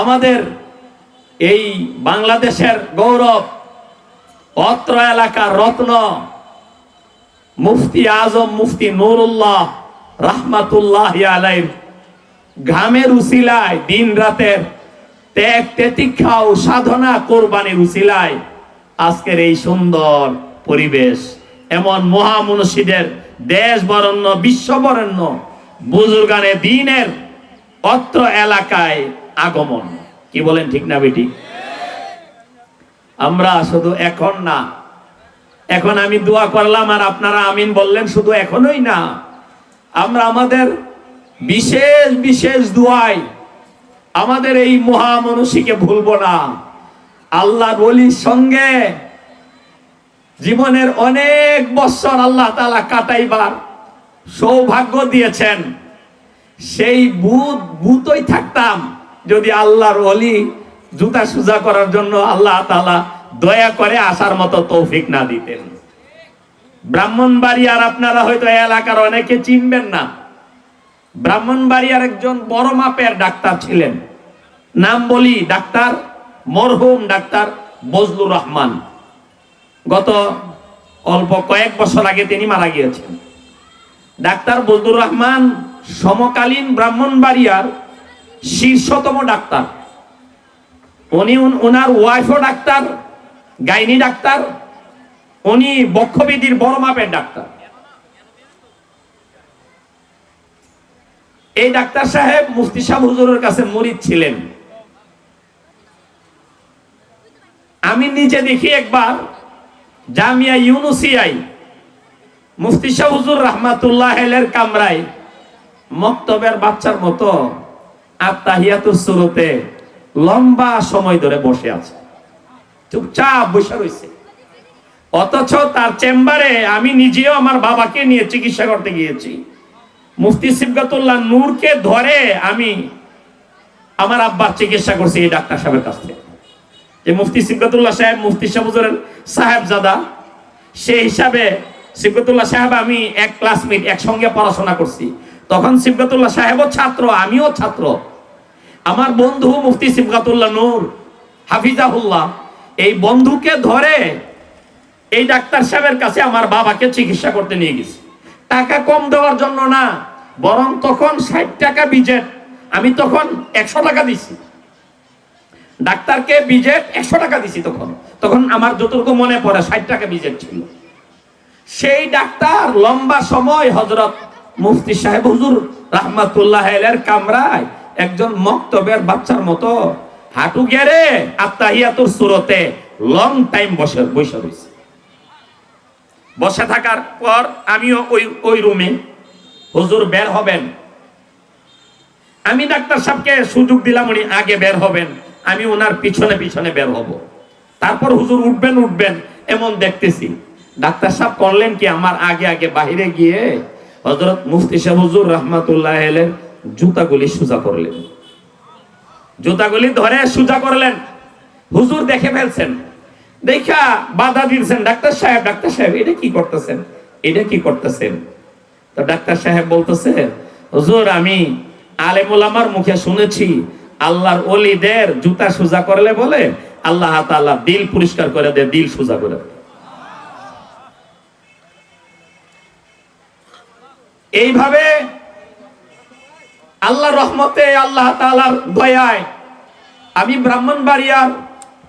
আমাদের এই বাংলাদেশের গৌরব, অত্র এলাকার রত্ন মুফতি আজম মুফতি নুরুল্লাহ রাহমাতুল্লাহ আলাইর ঘামের উসিলায় দিন রাতের ত্যাগ, তেতিক্ষা ও সাধনা কোরবানির উসিলায় আজকের এই সুন্দর পরিবেশ। এমন মহামনুষীদের দেশ বরণ্য বিশ্ব বরণ্য বুজুর্গানে দিনের অত্র এলাকায় আগমন। কি বলেন ঠিক না বেটি? আমরা শুধু এখন না। এখন আমি দোয়া করলাম আর আপনারা আমিন বললেন, শুধু এখনোই না। আমরা আমাদের বিশেষ বিশেষ দোয়াই আমাদের এই মহামনুষীকে ভুলবো না। আল্লাহ বলির সঙ্গে জীবনের অনেক বছর আল্লাহ তালা কাটাইবার সৌভাগ্য দিয়েছেন। সেই বুধ বুতই থাকতাম। যদি আল্লাহর অলি জুতা সুজা করার জন্য আল্লাহ তালা দয়া করে আসার মতো তৌফিক না দিতেন। ব্রাহ্মণবাড়িয়ার আপনারা হয়তো এলাকার অনেকে চিনবেন না। ব্রাহ্মণবাড়িয়ার একজন বড় মাপের ডাক্তার ছিলেন। নাম বলি ডাক্তার, মরহুম ডাক্তার বজলুর রহমান। গত অল্প কয়েক বছর আগে তিনি মারা গিয়েছেন। ডাক্তার বজলুর রহমান সমকালীন ব্রাহ্মণবাড়িয়ার শীর্ষতম ডাক্তার। উনি ওনার ওয়াইফও ডাক্তার, গাইনি ডাক্তার, উনি বক্ষবিধির বড় মাপের ডাক্তার। এই ডাক্তার সাহেব মুফতি সাহেব হুজুরের কাছে মরিদ ছিলেন। আমি নিজে দেখি একবার জামিয়া ইউনুসিয়াই মুফতি শাহ হুজুর রহমাতুল্লাহ কামরায় মক্তবের বাচ্চার মতো আত্মাহিয়াতুর শুরুতে লম্বা সময় ধরে বসে আছে। চুপচাপ বসে রয়েছে। অথচ তার চেম্বারে আমি নিজেও আমার বাবাকে নিয়ে চিকিৎসা করতে গিয়েছি। মুফতি সিবগাতুল্লাহ নূরকে ধরে আমি আমার আব্বার চিকিৎসা করছি এই ডাক্তার সাহেবের কাছ থেকে। যে মুফতি সিবগাতুল্লাহ সাহেব, মুফতি সাহেবের সাহেব জাদা সেই হিসাবে সিবগতুল্লাহ সাহেব আমি এক ক্লাসমেট একসঙ্গে পড়াশোনা করছি। তখন সিবগতুল্লাহ সাহেবও ছাত্র, আমিও ছাত্র। আমার বন্ধু মুফতি সিবগাতুল্লাহ নূর, হাফিজাহুল্লাহ, এই বন্ধুকে ধরে এই ডাক্তার সাহেবের কাছে আমার বাবাকে চিকিৎসা করতে নিয়ে গেছি। টাকা কম দেওয়ার জন্য না, বরং তখন ষাট টাকা বিজেট আমি তখন একশো টাকা দিছি। ডাক্তারকে বিজেট একশো টাকা দিছি তখন। তখন আমার যতটুকু মনে পড়ে, ষাট টাকা বিজেট ছিল। সেই ডাক্তার লম্বা সময় হজরত মুফতি সাহেব হুজুর রাহমাতুল্লাহ কামরায় একজন মক্তবের বাচ্চার মতো হাঁটু গেড়ে আত্মাহিয়াতুর সুরতে লং টাইম বসে বসে রয়েছে। বসে থাকার পর আমিও ওই ওই রুমে হুজুর বের হবেন। আমি ডাক্তার সাহেবকে সুযোগ দিলাম উনি আগে বের হবেন। আমি ওনার পিছনে পিছনে বের হব। তারপর হুজুর উঠবেন উঠবেন, এমন দেখতেছি। ডাক্তার সাহেব করলেন কি, আমার আগে আগে বাহিরে গিয়ে হজরত মুফতি সাহেব হুজুর রহমাতুল্লাহ জুতাগুলি সোজা করলেন। জুতাগুলি ধরে সোজা করলেন। হুজুর দেখে ফেলছেন। দেখা বাধা দিয়েছেন। ডাক্তার সাহেব ডাক্তার সাহেব, এটা কি করতেছেন? এটা কি করতেছেন? তো ডাক্তার সাহেব বলতেছে, হুজুর, আমি আলেমুল আমার মুখে শুনেছি, আল্লাহর অলিদের জুতা সোজা করলে বলে, আল্লাহ তাআলা দিল পরিষ্কার করে দেয়, দিল সোজা করে এইভাবে আল্লাহ রহমতে, আল্লাহ তাআলার দয়ায়। আমি ব্রাহ্মণবাড়িয়ার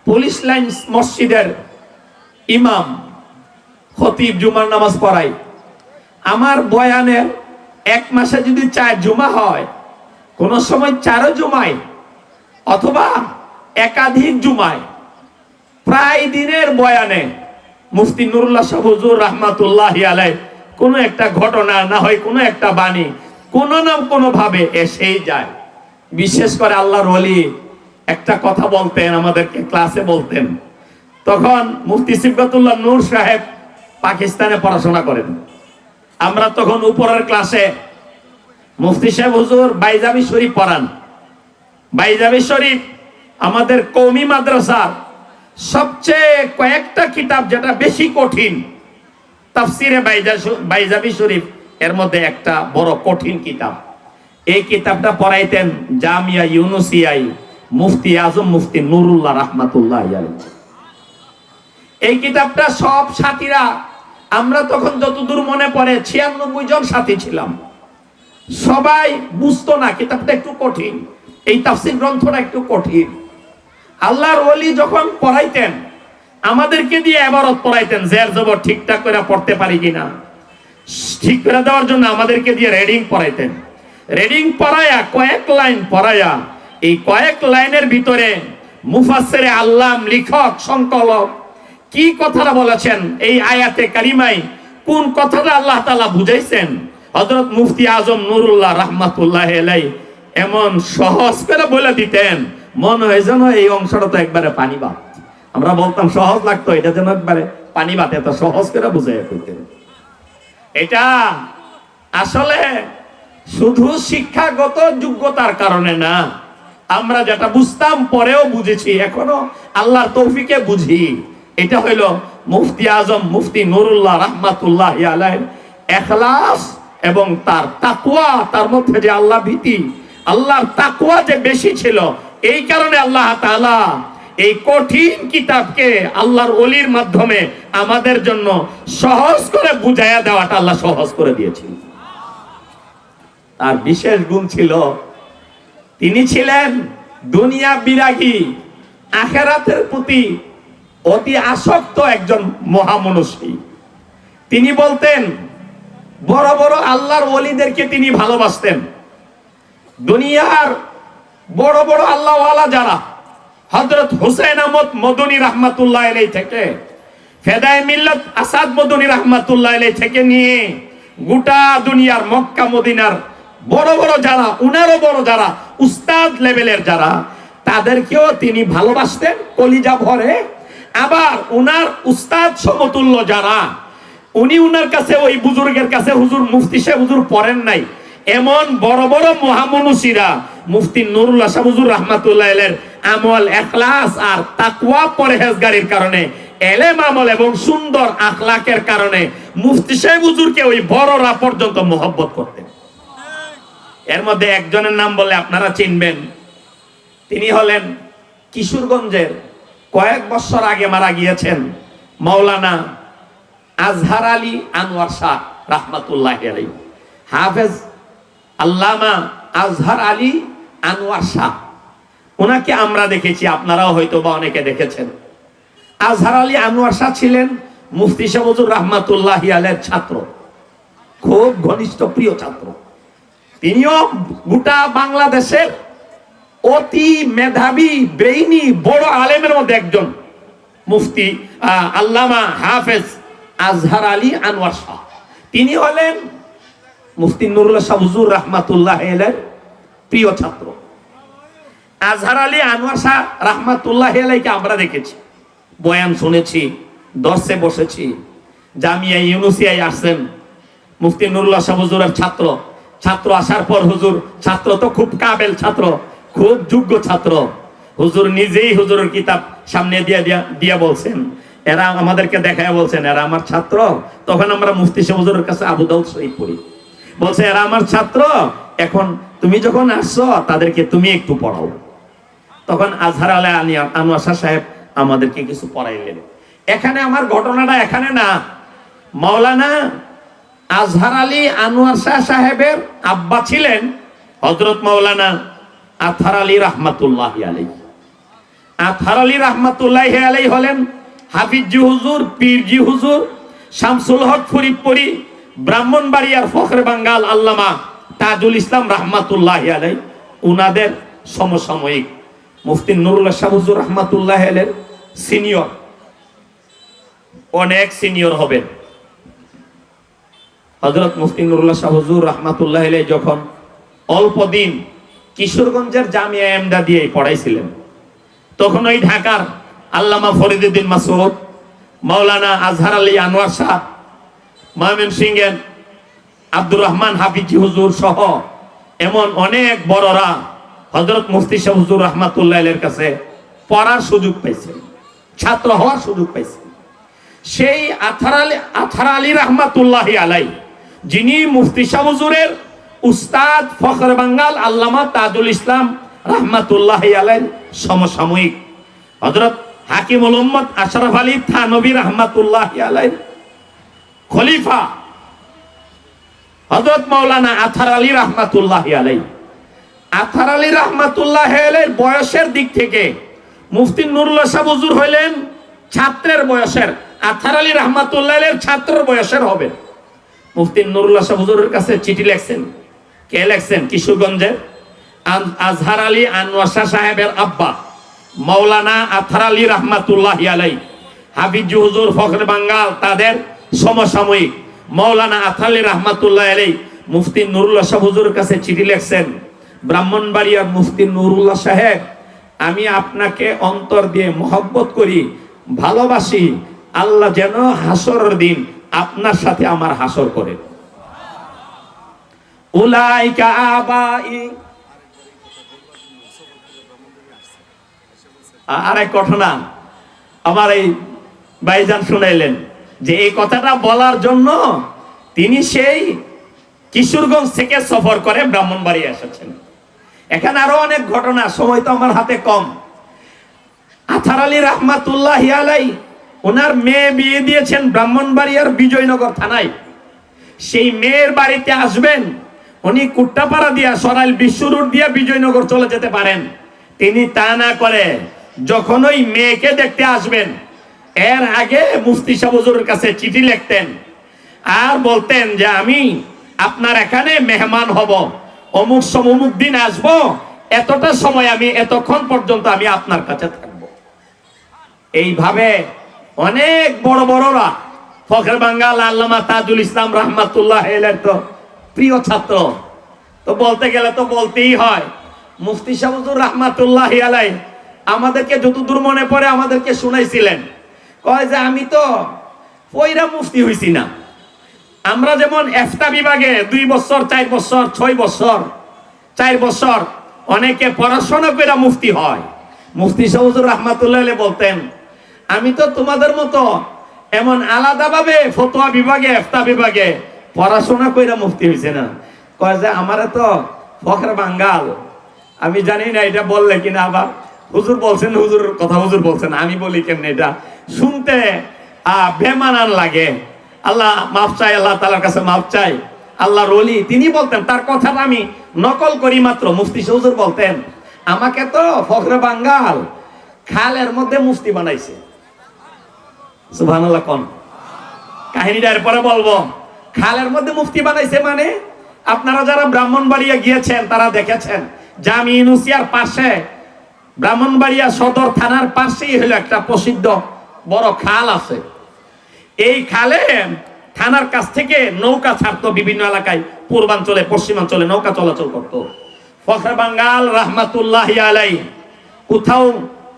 পুলিশ লাইন মসজিদের ইমাম, খতিব জুমার নামাজ পড়াই। আমার বয়ানের এক মাসে যদি চার জুমা হয়, কোন সময় চারো জুমায় অথবা একাধিক জুমায়। প্রায় দিনের বয়ানে মুফতি নুরুল্লাহ শাহ হুজুর রহমাতুল্লাহ আলাই কোনো একটা ঘটনা না হয়, কোনো একটা বাণী কোনো না কোনো ভাবে এসেই যায়। বিশেষ করে আল্লাহর ওলি একটা কথা বলতেন, আমাদেরকে ক্লাসে বলতেন। তখন মুফতি সিবগাতুল্লাহ নূর সাহেব পাকিস্তানে পড়াশোনা করেন। আমরা তখন উপরের ক্লাসে মুফতি সাহেব, হুজুর বাইজাবি শরীফ পড়ান। বাইজাবি শরীফ আমাদের কৌমি মাদ্রাসার সবচেয়ে কয়েকটা কিতাব যেটা বেশি কঠিন, তাফসিরে বাইজা- বাইজাবি শরীফ। এর মধ্যে একটা বড় কঠিন কিতাব। এই কিতাবটা পড়াইতেন জামিয়া ইউনুসিয়াই মুফতি আজম মুফতি নুরুল্লাহ রাহমাতুল্লাহ এই কিতাবটা সব সাথীরা, আমরা তখন যতদূর মনে পড়ে, ছিয়ানব্বই জন সাথী ছিলাম। সবাই বুঝতো না কিতাবটা একটু কঠিন, এই তাফসির গ্রন্থটা একটু কঠিন। আল্লাহর ওলি যখন পড়াইতেন, আমাদেরকে দিয়ে এবারত পড়াইতেন জের জবর ঠিকঠাক করে পড়তে পারি কিনা। ঠিক করে দেওয়ার জন্য আমাদেরকে দিয়ে রেডিং পড়াইতেন। রেডিং পড়ায়া, কয়েক লাইন পড়ায়া, এই কয়েক লাইনের ভিতরে মুফাসসিরে আল্লাম, লেখক, সংকলক কি কথাটা বলেছেন? এই আয়াতে কারিমাই কোন কথাটা আল্লাহ তালা বুঝাইছেন? হযরত মুফতি আজম নুরুল্লাহ রাহমাতুল্লাহ আলাই এমন সহজ করে বলে দিতেন, মনে হয় যেন এই অংশটা তো একবারে পানি ভাত আমরা বলতাম সহজ লাগতো, এটা যেন একবারে পানি ভাত এত সহজ করে বুঝাই করতেন এটা আসলে শুধু শিক্ষাগত যোগ্যতার কারণে না, আমরা যেটা বুঝতাম পরেও বুঝেছি, এখনও আল্লাহর তৌফিকে বুঝি। এটা হইল মুফতি আজম, মুফতি নুরুল্লাহ রাহমাতুল্লাহ আলাইহির এখলাস এবং তার তাকুয়া তার মধ্যে যে আল্লাহ ভীতি, আল্লাহর তাকুয়া যে বেশি ছিল, এই কারণে আল্লাহ তাআলা এই কঠিন কিতাবকে আল্লাহর অলির মাধ্যমে আমাদের জন্য সহজ করে বুঝাইয়া দেওয়াটা আল্লাহ সহজ করে দিয়েছিল তার বিশেষ গুণ ছিল, তিনি ছিলেন দুনিয়া বিরাগী, আখেরাতের প্রতি অতি আসক্ত একজন মহামনস্বী তিনি বলতেন, বড় বড় আল্লাহর ওলিদেরকে তিনি ভালোবাসতেন। দুনিয়ার বড় বড় আল্লাহওয়ালা যারা হজরত হুসেন আহমদ মদনী রহমাতুল্লাহ আলাই থেকে, ফেদায় মিল্লত আসাদ মদনী রহমাতুল্লাহ আলাই থেকে নিয়ে গোটা দুনিয়ার মক্কা, মদিনার বড় বড় যারা, উনারও বড় যারা, উস্তাদ লেভেলের যারা, তাদেরকেও তিনি ভালোবাসতেন, কলিজা ভরে। আবার উনার উস্তাদ সমতুল্য যারা, উনি উনার কাছে, ওই বুজুর্গের কাছে হুজুর মুফতি সাহেব হুজুর পড়েন নাই। এমন বড় বড় মহামনুষীরা, মুফতি নুরুল্লাহ শাহ হুজুর রহমাতুল্লাহ আমল, এখলাস আর তাকওয়া পরহেজগারির কারণে, এলেম আমল এবং সুন্দর আখলাকের কারণে মুফতি সাহেব হুজুরকে ওই বড়রা পর্যন্ত মহব্বত করতেন। এর মধ্যে একজনের নাম বলে আপনারা চিনবেন। তিনি হলেন কিশোরগঞ্জের কয়েক বছর আগে মারা গিয়েছেন মাওলানা আজহার আলী আনোয়ার শাহ রাহমাতুল্লাহ আলাই হাফেজ আল্লামা আজহার আলী আনোয়ার শাহ। ওনাকে আমরা দেখেছি, আপনারাও হয়তো বা অনেকে দেখেছেন। আজহার আলী আনোয়ার শাহ ছিলেন মুফতি সাহুজুর রহমাতুল্লাহ আলের ছাত্র, খুব ঘনিষ্ঠ প্রিয় ছাত্র। তিনিও গোটা বাংলাদেশের অতি মেধাবী ব্রেইনি বড় আলেমের মধ্যে একজন মুফতি আল্লামা হাফেজ আজহার আলী আনোয়ার শাহ। তিনি হলেন মুফতি নুরুল্লাহ শাহ হুজুর রহমাতুল্লাহ এলের প্রিয় ছাত্র। আজহার আলী আনোয়ার শাহ রহমাতুল্লাহ এলাইকে আমরা দেখেছি। বয়ান শুনেছি, দর্শে বসেছি। জামিয়া ইউনুসিয়ায় আসছেন। মুফতি নুরুল্লাহ শাহ হুজুরের ছাত্র। ছাত্র আসার পর হুজুর, ছাত্র তো খুব কাবেল ছাত্র, খুব যোগ্য ছাত্র। হুজুর নিজেই হুজুরের কিতাব সামনে দিয়ে দিয়া দিয়া বলছেন। এরা আমাদেরকে দেখায় বলছেন, এরা আমার ছাত্র। তখন আমরা মুফতি শাহ হুজুরের কাছে আবু দাউদ শহীদ পড়ি। বলছে, এরা আমার ছাত্র। এখন তুমি যখন আসছো, তাদেরকে তুমি একটু পড়াও। তখন আজহার আলী আলী আনোয়ার শাহ সাহেব আমাদেরকে কিছু পড়াইলেন। এখানে আমার ঘটনাটা এখানে না। মাওলানা আজহার আলী আনোয়ার শাহ সাহেবের আব্বা ছিলেন হজরত মাওলানা আথার আলী রহমাতুল্লাহ আলী আথার আলী রহমাতুল্লাহ আলী হলেন হাফিজি হুজুর, পীরজি হুজুর, শামসুল হক ফরিদপুরি, ব্রাহ্মণবাড়িয়ার ফখরে বাঙ্গাল আল্লামা তাজুল ইসলাম রহমাতুল্লাহ আলাই উনাদের সমসাময়িক মুফতি নুরুল্লাহ শাহ হুজুর রহমাতুল্লাহ আলের সিনিয়র। অনেক সিনিয়র হবেন। হজরত মুফতি নুরুল্লাহ শাহ হুজুর রহমাতুল্লাহ আলাই যখন অল্প দিন কিশোরগঞ্জের জামিয়া এমদা দিয়ে পড়াইছিলেন, তখন ওই ঢাকার আল্লামা ফরিদুদ্দিন মাসুদ মাওলানা আজহার আলী আনোয়ার শাহ ময়মন সিংহের আব্দুর রহমান হাফিজি হুজুর সহ এমন অনেক বড়রা হজরত মুফতি শাহ হুজুর রহমাতুল্লাহ এর কাছে পড়ার সুযোগ পাইছে, ছাত্র হওয়ার সুযোগ পাইছে। সেই আথার আলী আথার আলী রহমাতুল্লাহ আলাই যিনি মুফতি শাহ হুজুরের উস্তাদ ফখর বাঙ্গাল আল্লামা তাজুল ইসলাম রহমাতুল্লাহ আলাই সমসাময়িক। হজরত হাকিমুল উম্মদ আশরাফ আলী থানবী রহমাতুল্লাহ আলাই খলিফা। হজরত মৌলানা আথার আলী রহমাতুল্লাহ আলাই আথার আলী রহমাতুল্লাহ বয়সের দিক থেকে মুফতি নুরুল্লাহ সাহ হইলেন ছাত্রের বয়সের আথার আলী রহমাতুল্লাহ ছাত্রের বয়সের হবে। মুফতি নুরুল্লাহ সাহ কাছে চিঠি লেখছেন। কে লেখছেন? কিশোরগঞ্জের আজহার আলী আনোয়ার সাহেবের আব্বা, মাওলানা আথার আলী রহমাতুল্লাহ আলাই হাফিজ হুজুর ফখর বাঙ্গাল, তাদের সমসাময়িক মাওলানা আথার আলী রহমাতুল্লাহ আলাই মুফতি নুরুল্লাহ হুজুরের কাছে চিঠি লেখছেন। ব্রাহ্মণবাড়িয়ার মুফতি নুরুল্লাহ সাহেব, আমি আপনাকে অন্তর দিয়ে মহব্বত করি, ভালোবাসি, আল্লাহ যেন হাসরের দিন আপনার সাথে আমার হাসর করে। উলাইকা আবাই। আ- আরেক ঘটনা, আমার এই ভাইজান শুনাইলেন যে এই কথাটা বলার জন্য তিনি সেই কিশোরগঞ্জ থেকে সফর করে ব্রাহ্মণবাড়ি এসেছেন। এখানে আরও অনেক ঘটনা, সময় তো আমার হাতে কম। আথার আলী রহমাতুল্লাহ আলাই, ওনার মেয়ে বিয়ে দিয়েছেন ব্রাহ্মণবাড়িয়ার বিজয়নগর থানায়। সেই মেয়ের বাড়িতে আসবেন, উনি কুট্টাপাড়া দিয়া সরাইল বিশ্ব রোড দিয়া বিজয়নগর চলে যেতে পারেন। তিনি তা না করে যখন ওই মেয়েকে দেখতে আসবেন, এর আগে মুফতি সাহুজুরের কাছে চিঠি লিখতেন আর বলতেন যে, আমি আপনার এখানে মেহমান হব। অমুক সম অমুক দিন আসব, এতটা সময় আমি, এতক্ষণ পর্যন্ত আমি আপনার কাছে থাকব। এইভাবে অনেক বড় বড়রা, ফখর বাঙ্গাল, আল্লামা তাজুল ইসলাম রহমাতুল্লাহ এলের তো প্রিয় ছাত্র। তো বলতে গেলে তো বলতেই হয়, মুফতি শাহুজুর রহমাতুল্লাহ আলাই আমাদেরকে যতদূর মনে পড়ে আমাদেরকে শুনাইছিলেন। কয় যে আমি তো পয়রা মুফতি হইছি না। আমরা যেমন এফটা বিভাগে দুই বছর, চার বছর, ছয় বছর, চার বছর অনেকে পড়াশোনা করে মুফতি হয়। মুফতি সৌজুর রহমাতুল্লাহ বলতেন, আমি তো তোমাদের মতো এমন আলাদাভাবে ফতোয়া বিভাগে এফতা বিভাগে পড়াশোনা কইরা মুফতি হয়েছে না। কয় যে, আমারে তো ফখর বাঙ্গাল। আমি জানি না এটা বললে কিনা আবার হুজুর বলছেন, হুজুর কথা হুজুর বলছেন, আমি বলি কেমনে এটা? শুনতে বেমানান লাগে। আল্লাহ মাফ চাই, আল্লাহ তালার কাছে মাফ চাই। আল্লাহর অলি তিনি বলতেন, তার কথাটা আমি নকল করি মাত্র, মুফতি হুজুর বলতেন। আমাকে তো ফখরে বাঙ্গাল, খালের মধ্যে মুফতি বানাইছে। সুবহানাল্লাহ কোন। কাহিনীটা এরপরে বলব। খালের মধ্যে মুফতি বানাইছে মানে আপনারা যারা ব্রাহ্মণবাড়িয়া গিয়েছেন, তারা দেখেছেন, জামি ইউনুসিয়ার পাশে, ব্রাহ্মণবাড়িয়া সদর থানার পাশেই হলো একটা প্রসিদ্ধ বড় খাল আছে। এই খালে থানার কাছ থেকে নৌকা ছাড়তো বিভিন্ন এলাকায়, পূর্বাঞ্চলে, পশ্চিমাঞ্চলে নৌকা চলাচল করতো। ফখরে বাঙ্গাল রহমাতুল্লাহ আলাই, কোথাও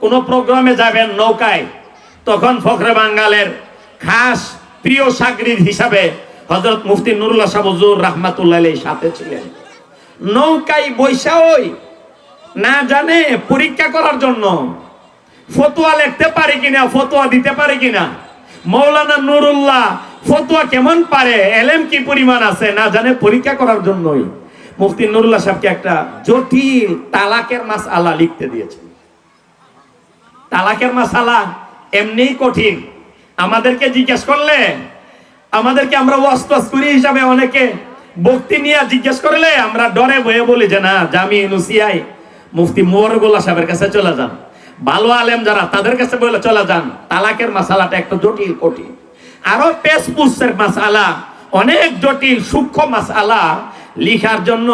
কোনো প্রোগ্রামে যাবেন নৌকায়, তখন ফখরে বাঙ্গালের খাস প্রিয় সাগরিদ হিসাবে হজরত মুফতি নুরুল্লাহ সাবজুর রহমাতুল্লাহ সাথে ছিলেন। নৌকায় বৈশা ওই, না জানে পরীক্ষা করার জন্য ফতোয়া লিখতে পারে কিনা, ফতোয়া দিতে পারে কিনা। মৌলানা নুরুল্লাহ, ফতোয়া কেমন পারে? এলেম কি পরিমাণ আছে? না জানে, পরীক্ষা করার জন্যই। মুফতি নুরুল্লাহ সাহেবকে একটা জটিল তালাকের মাস আলা লিখতে দিয়েছেন তালাকের মাসালা এমনিই কঠিন। আমাদেরকে জিজ্ঞেস করলে, আমাদেরকে আমরা ওয়াস্তাস করি হিসাবে অনেকে ভক্তি নিয়ে জিজ্ঞেস করলে আমরা ডরে ভয়ে বলি যে, না জামি নুসিয়াই মুফতি মোরগুল্লা সাহেবের কাছে চলে যান। ভালো আলেম যারা, তাদের কাছে বলে চলে যান, তালাকের মাসালাটা একটু জটিল, কঠিন। আরও পেসপুসের মাসালা, অনেক জটিল, সূক্ষ্ম মাসালা লিখার জন্য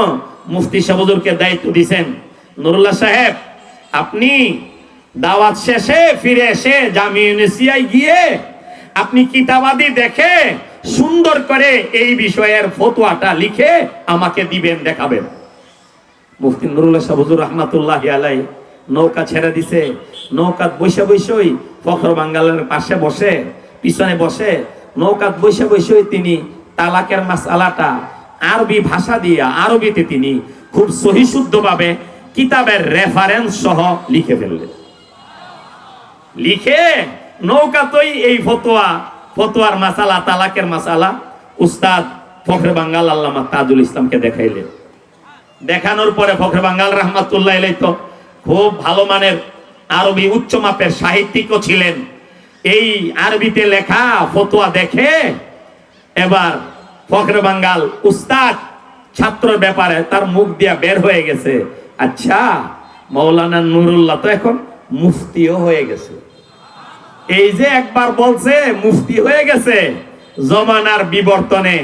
মুফতি সাহুজুরকে দায়িত্ব দিছেন। নুরুল্লাহ সাহেব, আপনি দাওয়াত শেষে ফিরে এসে জামি গিয়ে আপনি কিতাবাদি দেখে সুন্দর করে এই বিষয়ের ফতোয়াটা লিখে আমাকে দিবেন, দেখাবেন। মুফতি নুরুল্লাহ সাহুজুর রহমাতুল্লাহ আলাই নৌকা ছেড়ে দিছে। নৌকাত বসে বসেই ফখর বাঙ্গালের পাশে বসে, পিছনে বসে। নৌকাত বসে বসেই তিনি তালাকের মাসালাটা আরবি ভাষা দিয়ে, আরবিতে তিনি খুব সহিশুদ্ধভাবে কিতাবের রেফারেন্স সহ লিখে ফেললেন। লিখে নৌকাতই এই ফতোয়া, ফতোয়ার মাসালা তালাকের মাসালা উস্তাদ ফখরে বাঙ্গাল আল্লামা তাজুল ইসলামকে দেখাইলেন। দেখানোর পরে ফখরে বাঙ্গাল রহমাতুল্লাহ তো খুব ভালো মানের আরবি উচ্চ মাপের সাহিত্যিকও ছিলেন। এই আরবিতে লেখা ফতোয়া দেখে এবার ফখরে বাঙ্গাল উস্তাদ ছাত্রের ব্যাপারে তার মুখ দিয়া বের হয়ে গেছে। আচ্ছা মৌলানা নুরুল্লাহ তো এখন মুফতিও হয়ে গেছে। এই যে একবার বলছে, মুফতি হয়ে গেছে। জমানার বিবর্তনে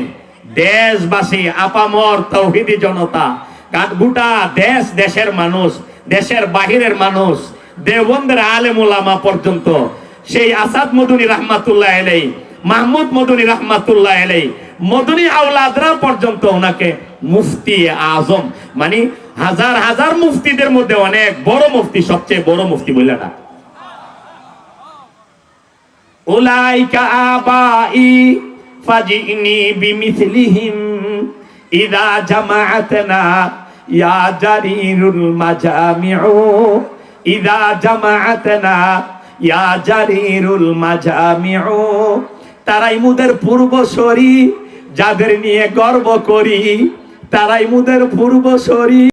দেশবাসী আপামর তৌহিদি জনতা কাঠগুটা দেশ দেশের মানুষ দেশের বাহিরের মানুষ, দেওবন্দের আলেমুলামা পর্যন্ত, সেই আসাদ মদুনী রহমাতুল্লাহ এলেই মাহমুদ মদুনী রহমাতুল্লাহ এলেই মদনী আউলাদরা পর্যন্ত ওনাকে মুফতি আজম। মানে হাজার হাজার মুফতিদের মধ্যে অনেক বড় মুফতি, সবচেয়ে বড় মুফতি বললে না। উলাইকা আবাই ফাজিনি বিমিসলিহিম, ইদা জামাআতনা ইয়া জারিরুল মাজামিউ, ইদা জামাআতনা, ইয়া জারিরুল মাজামিউ। তারাই মুদের পূর্বসরি, যাদের নিয়ে গর্ব করি, তারাই মুদের পূর্বসরি।